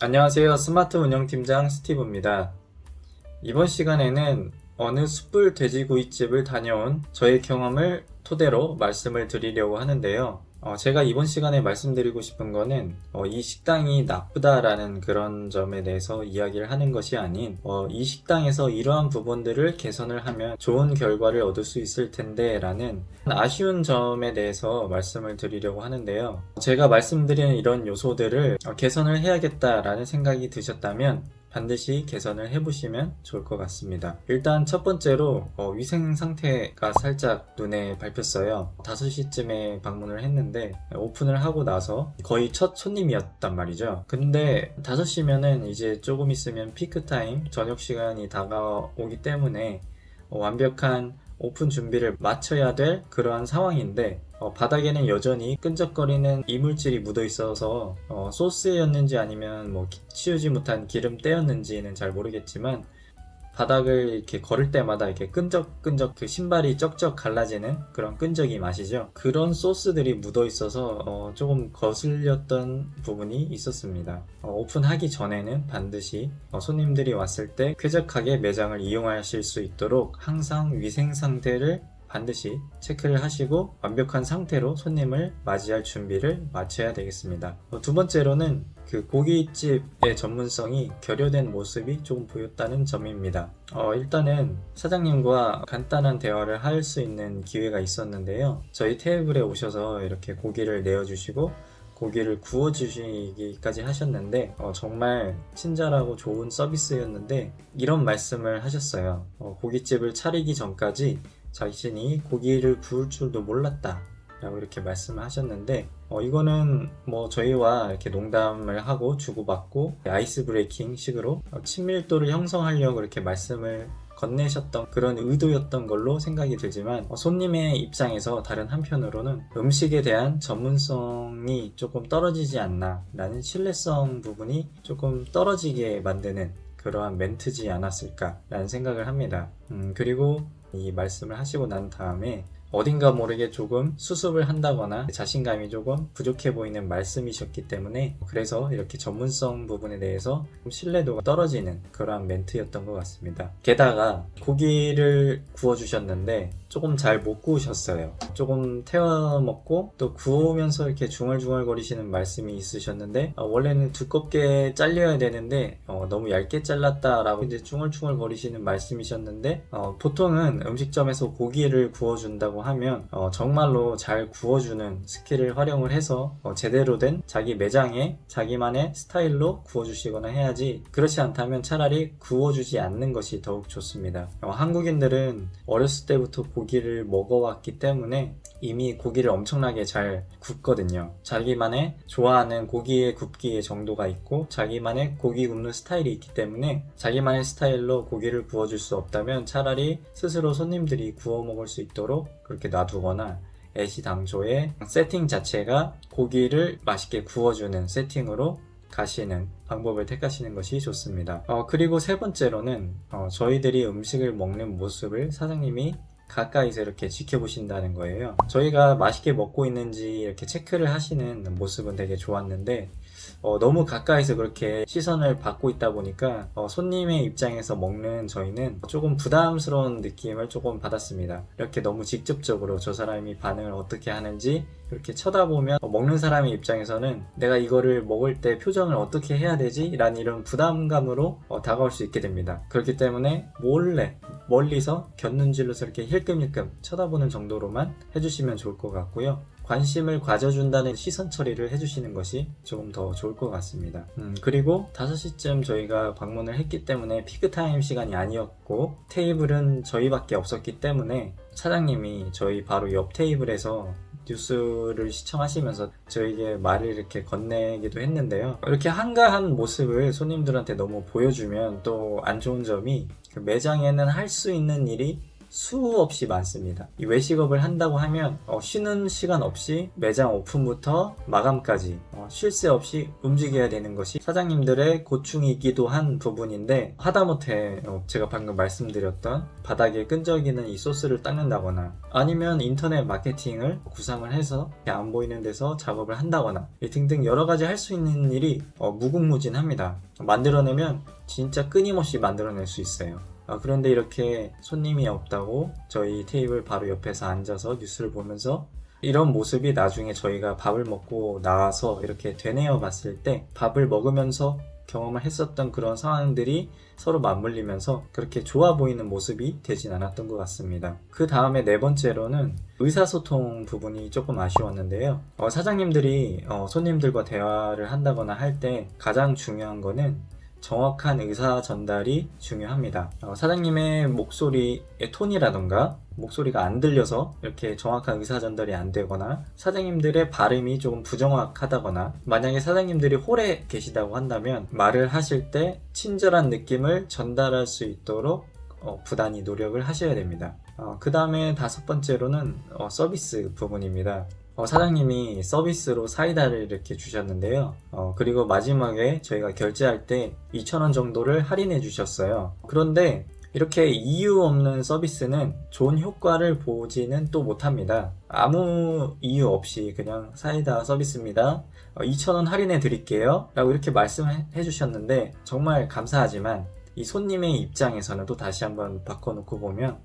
안녕하세요. 스마트 운영팀장 스티브입니다. 이번 시간에는 어느 숯불 돼지구이집을 다녀온 저의 경험을 토대로 말씀을 드리려고 하는데요. 어, 제가 이번 시간에 말씀드리고 싶은 거는 어, 이 식당이 나쁘다라는 그런 점에 대해서 이야기를 하는 것이 아닌 어, 이 식당에서 이러한 부분들을 개선을 하면 좋은 결과를 얻을 수 있을 텐데 라는 아쉬운 점에 대해서 말씀을 드리려고 하는데요. 제가 말씀드리는 이런 요소들을 어, 개선을 해야겠다라는 생각이 드셨다면 반드시 개선을 해보시면 좋을 것 같습니다. 일단 첫 번째로 어, 위생 상태가 살짝 눈에 밟혔어요. 5시쯤에 방문을 했는데 오픈을 하고 나서 거의 첫 손님이었단 말이죠. 근데 5시면은 이제 조금 있으면 피크타임, 저녁 시간이 다가오기 때문에 어, 완벽한 오픈 준비를 마쳐야 될 그러한 상황인데 어, 바닥에는 여전히 끈적거리는 이물질이 묻어 있어서 어, 소스였는지 아니면 뭐 기- 치우지 못한 기름 때였는지는 잘 모르겠지만 바닥을 이렇게 걸을 때마다 이렇게 끈적끈적 그 신발이 쩍쩍 갈라지는 그런 끈적이 맛이죠. 그런 소스들이 묻어 있어서 어, 조금 거슬렸던 부분이 있었습니다. 어, 오픈하기 전에는 반드시 어, 손님들이 왔을 때 쾌적하게 매장을 이용하실 수 있도록 항상 위생 상태를 반드시 체크를 하시고 완벽한 상태로 손님을 맞이할 준비를 마쳐야 되겠습니다. 어, 두 번째로는 그 고깃집의 전문성이 결여된 모습이 조금 보였다는 점입니다. 어, 일단은 사장님과 간단한 대화를 할 수 있는 기회가 있었는데요. 저희 테이블에 오셔서 이렇게 고기를 내어주시고 고기를 구워주시기까지 하셨는데 어, 정말 친절하고 좋은 서비스였는데 이런 말씀을 하셨어요. 어, 고깃집을 차리기 전까지 자신이 고기를 구울 줄도 몰랐다. 라고 이렇게 말씀을 하셨는데 어, 이거는 뭐 저희와 이렇게 농담을 하고 주고받고 아이스 브레이킹 식으로 어, 친밀도를 형성하려고 이렇게 말씀을 건네셨던 그런 의도였던 걸로 생각이 들지만 어, 손님의 입장에서 다른 한편으로는 음식에 대한 전문성이 조금 떨어지지 않나 라는 신뢰성 부분이 조금 떨어지게 만드는 그러한 멘트지 않았을까라는 생각을 합니다. 음, 그리고 이 말씀을 하시고 난 다음에 어딘가 모르게 조금 수습을 한다거나 자신감이 조금 부족해 보이는 말씀이셨기 때문에 그래서 이렇게 전문성 부분에 대해서 좀 신뢰도가 떨어지는 그러한 멘트였던 것 같습니다. 게다가 고기를 구워주셨는데 조금 잘 못 구우셨어요. 조금 태워 먹고 또 구우면서 이렇게 중얼중얼 거리시는 말씀이 있으셨는데 어, 원래는 두껍게 잘려야 되는데 어, 너무 얇게 잘랐다라고 이제 중얼중얼 거리시는 말씀이셨는데 어, 보통은 음식점에서 고기를 구워준다고 하면 어, 정말로 잘 구워주는 스킬을 활용을 해서 어, 제대로 된 자기 매장에 자기만의 스타일로 구워주시거나 해야지 그렇지 않다면 차라리 구워주지 않는 것이 더욱 좋습니다. 어, 한국인들은 어렸을 때부터 고기를 먹어왔기 때문에 이미 고기를 엄청나게 잘 굽거든요. 자기만의 좋아하는 고기의 굽기의 정도가 있고 자기만의 고기 굽는 스타일이 있기 때문에 자기만의 스타일로 고기를 구워줄 수 없다면 차라리 스스로 손님들이 구워 먹을 수 있도록 그렇게 놔두거나 애시당초의 세팅 자체가 고기를 맛있게 구워주는 세팅으로 가시는 방법을 택하시는 것이 좋습니다. 어, 그리고 세 번째로는 어, 저희들이 음식을 먹는 모습을 사장님이 가까이서 이렇게 지켜보신다는 거예요. 저희가 맛있게 먹고 있는지 이렇게 체크를 하시는 모습은 되게 좋았는데 어, 너무 가까이서 그렇게 시선을 받고 있다 보니까 어, 손님의 입장에서 먹는 저희는 조금 부담스러운 느낌을 조금 받았습니다. 이렇게 너무 직접적으로 저 사람이 반응을 어떻게 하는지 이렇게 쳐다보면 어, 먹는 사람의 입장에서는 내가 이거를 먹을 때 표정을 어떻게 해야 되지? 라는 이런 부담감으로 어, 다가올 수 있게 됩니다. 그렇기 때문에 몰래 멀리서 곁눈질로서 이렇게 힐끔힐끔 쳐다보는 정도로만 해주시면 좋을 것 같고요. 관심을 가져준다는 시선 처리를 해주시는 것이 조금 더 좋을 것 같습니다. 음, 그리고 5시쯤 저희가 방문을 했기 때문에 피크타임 시간이 아니었고 테이블은 저희밖에 없었기 때문에 사장님이 저희 바로 옆 테이블에서 뉴스를 시청하시면서 저에게 말을 이렇게 건네기도 했는데요. 이렇게 한가한 모습을 손님들한테 너무 보여주면 또 안 좋은 점이 그 매장에는 할 수 있는 일이 수없이 많습니다. 이 외식업을 한다고 하면 어, 쉬는 시간 없이 매장 오픈부터 마감까지 어, 쉴 새 없이 움직여야 되는 것이 사장님들의 고충이기도 한 부분인데 하다못해 어, 제가 방금 말씀드렸던 바닥에 끈적이는 이 소스를 닦는다거나 아니면 인터넷 마케팅을 구상을 해서 안 보이는 데서 작업을 한다거나 등등 여러 가지 할 수 있는 일이 어, 무궁무진합니다. 만들어내면 진짜 끊임없이 만들어낼 수 있어요. 아, 그런데 이렇게 손님이 없다고 저희 테이블 바로 옆에서 앉아서 뉴스를 보면서 이런 모습이 나중에 저희가 밥을 먹고 나와서 이렇게 되뇌어 봤을 때 밥을 먹으면서 경험을 했었던 그런 상황들이 서로 맞물리면서 그렇게 좋아 보이는 모습이 되진 않았던 것 같습니다. 그 다음에 네 번째로는 의사소통 부분이 조금 아쉬웠는데요. 어, 사장님들이 어, 손님들과 대화를 한다거나 할 때 가장 중요한 거는 정확한 의사 전달이 중요합니다. 어, 사장님의 목소리의 톤이라던가 목소리가 안 들려서 이렇게 정확한 의사 전달이 안 되거나 사장님들의 발음이 조금 부정확하다거나 만약에 사장님들이 홀에 계시다고 한다면 말을 하실 때 친절한 느낌을 전달할 수 있도록 어, 부단히 노력을 하셔야 됩니다. 그 다음에 다섯 번째로는 어, 서비스 부분입니다. 어, 사장님이 서비스로 사이다를 이렇게 주셨는데요. 어, 그리고 마지막에 저희가 결제할 때 2,000원 정도를 할인해 주셨어요. 그런데 이렇게 이유 없는 서비스는 좋은 효과를 보지는 또 못합니다. 아무 이유 없이 그냥 사이다 서비스입니다. 2,000원 할인해 드릴게요. 라고 이렇게 말씀해 주셨는데 정말 감사하지만 이 손님의 입장에서는 또 다시 한번 바꿔놓고 보면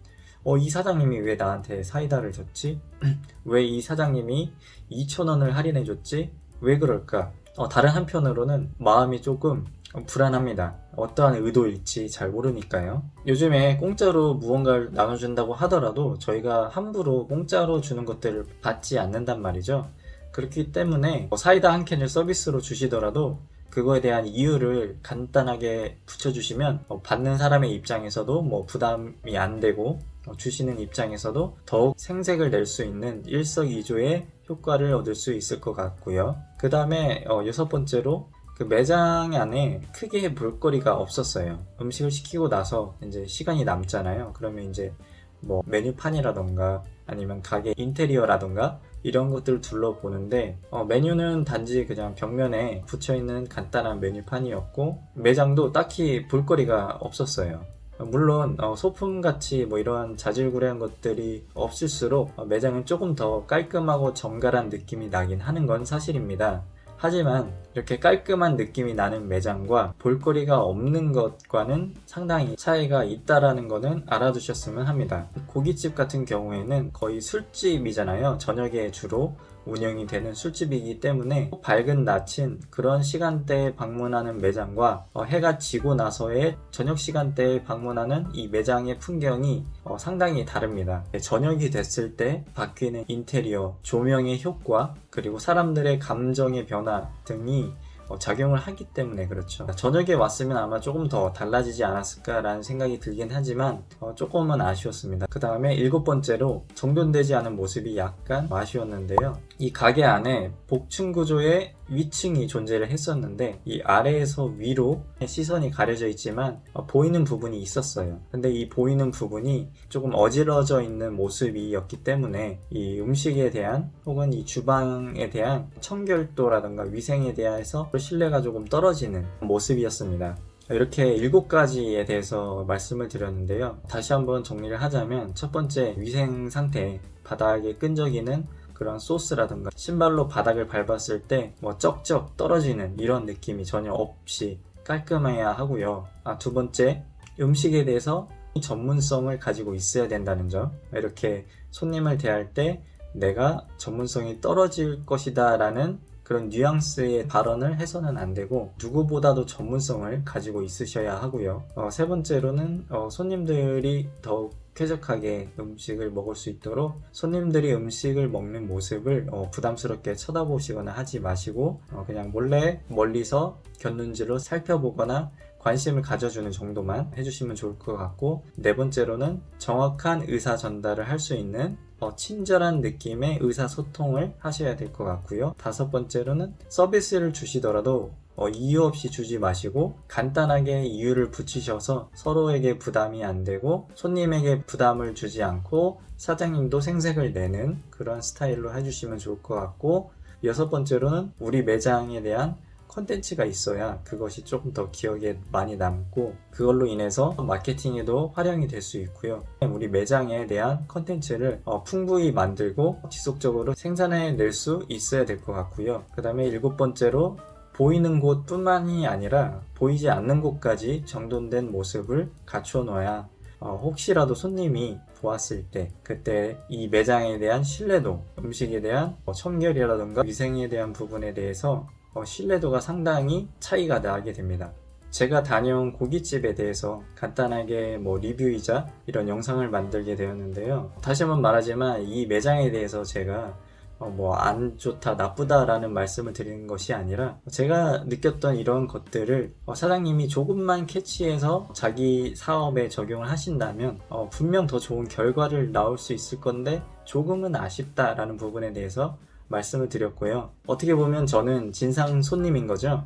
어, 이 사장님이 왜 나한테 사이다를 줬지? 왜 이 사장님이 2,000원을 할인해 줬지? 왜 그럴까? 어, 다른 한편으로는 마음이 조금 불안합니다. 어떠한 의도일지 잘 모르니까요. 요즘에 공짜로 무언가를 나눠준다고 하더라도 저희가 함부로 공짜로 주는 것들을 받지 않는단 말이죠. 그렇기 때문에 뭐 사이다 한 캔을 서비스로 주시더라도 그거에 대한 이유를 간단하게 붙여주시면 어, 받는 사람의 입장에서도 뭐 부담이 안 되고 어, 주시는 입장에서도 더욱 생색을 낼 수 있는 일석이조의 효과를 얻을 수 있을 것 같고요. 그 다음에 어, 여섯 번째로 그 매장 안에 크게 볼거리가 없었어요. 음식을 시키고 나서 이제 시간이 남잖아요. 그러면 이제 뭐 메뉴판이라던가 아니면 가게 인테리어라던가 이런 것들을 둘러보는데 어, 메뉴는 단지 그냥 벽면에 붙여있는 간단한 메뉴판이었고 매장도 딱히 볼거리가 없었어요. 물론 어, 소품같이 뭐 이러한 자질구레한 것들이 없을수록 어, 매장은 조금 더 깔끔하고 정갈한 느낌이 나긴 하는 건 사실입니다. 하지만 이렇게 깔끔한 느낌이 나는 매장과 볼거리가 없는 것과는 상당히 차이가 있다라는 것은 알아두셨으면 합니다. 고깃집 같은 경우에는 거의 술집이잖아요. 저녁에 주로 운영이 되는 술집이기 때문에 밝은 낮인 그런 시간대에 방문하는 매장과 어, 해가 지고 나서의 저녁 시간대에 방문하는 이 매장의 풍경이 어, 상당히 다릅니다. 네, 저녁이 됐을 때 바뀌는 인테리어, 조명의 효과, 그리고 사람들의 감정의 변화 등이 어, 작용을 하기 때문에 그렇죠. 저녁에 왔으면 아마 조금 더 달라지지 않았을까라는 생각이 들긴 하지만 어, 조금은 아쉬웠습니다. 그 다음에 일곱 번째로 정돈되지 않은 모습이 약간 아쉬웠는데요. 이 가게 안에 복층 구조의 위층이 존재를 했었는데 이 아래에서 위로 시선이 가려져 있지만 어, 보이는 부분이 있었어요. 근데 이 보이는 부분이 조금 어지러져 있는 모습이었기 때문에 이 음식에 대한 혹은 이 주방에 대한 청결도라든가 위생에 대해서 신뢰가 조금 떨어지는 모습이었습니다. 이렇게 일곱 가지에 대해서 말씀을 드렸는데요. 다시 한번 정리를 하자면 첫 번째 위생 상태, 바닥에 끈적이는 그런 소스라든가 신발로 바닥을 밟았을 때 뭐 쩍쩍 떨어지는 이런 느낌이 전혀 없이 깔끔해야 하고요. 아, 두 번째, 음식에 대해서 전문성을 가지고 있어야 된다는 점. 이렇게 손님을 대할 때 내가 전문성이 떨어질 것이다 라는 그런 뉘앙스의 발언을 해서는 안 되고 누구보다도 전문성을 가지고 있으셔야 하고요. 어, 세 번째로는 어, 손님들이 더욱 쾌적하게 음식을 먹을 수 있도록 손님들이 음식을 먹는 모습을 어, 부담스럽게 쳐다보시거나 하지 마시고 어, 그냥 몰래 멀리서 곁눈질로 살펴보거나 관심을 가져주는 정도만 해주시면 좋을 것 같고 네 번째로는 정확한 의사 전달을 할 수 있는 어, 친절한 느낌의 의사소통을 하셔야 될 것 같고요. 다섯 번째로는 서비스를 주시더라도 어, 이유 없이 주지 마시고 간단하게 이유를 붙이셔서 서로에게 부담이 안 되고 손님에게 부담을 주지 않고 사장님도 생색을 내는 그런 스타일로 해주시면 좋을 것 같고 여섯 번째로는 우리 매장에 대한 컨텐츠가 있어야 그것이 조금 더 기억에 많이 남고 그걸로 인해서 마케팅에도 활용이 될 수 있고요. 우리 매장에 대한 컨텐츠를 어, 풍부히 만들고 지속적으로 생산해 낼 수 있어야 될 것 같고요. 그 다음에 일곱 번째로 보이는 곳뿐만이 아니라 보이지 않는 곳까지 정돈된 모습을 갖춰 놓아야 어, 혹시라도 손님이 보았을 때 그때 이 매장에 대한 신뢰도, 음식에 대한 뭐 청결이라든가 위생에 대한 부분에 대해서 어, 신뢰도가 상당히 차이가 나게 됩니다. 제가 다녀온 고깃집에 대해서 간단하게 뭐 리뷰이자 이런 영상을 만들게 되었는데요. 다시 한번 말하지만 이 매장에 대해서 제가 어, 뭐 안 좋다, 나쁘다라는 말씀을 드리는 것이 아니라 제가 느꼈던 이런 것들을 어, 사장님이 조금만 캐치해서 자기 사업에 적용을 하신다면 어, 분명 더 좋은 결과를 나올 수 있을 건데 조금은 아쉽다라는 부분에 대해서 말씀을 드렸고요. 어떻게 보면 저는 진상 손님인 거죠.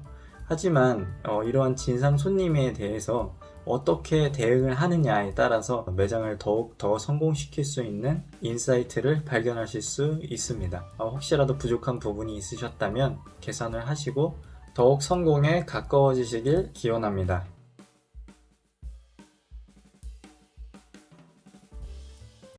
하지만 어, 이러한 진상 손님에 대해서 어떻게 대응을 하느냐에 따라서 매장을 더욱 더 성공시킬 수 있는 인사이트를 발견하실 수 있습니다. 어, 혹시라도 부족한 부분이 있으셨다면 개선을 하시고 더욱 성공에 가까워지시길 기원합니다.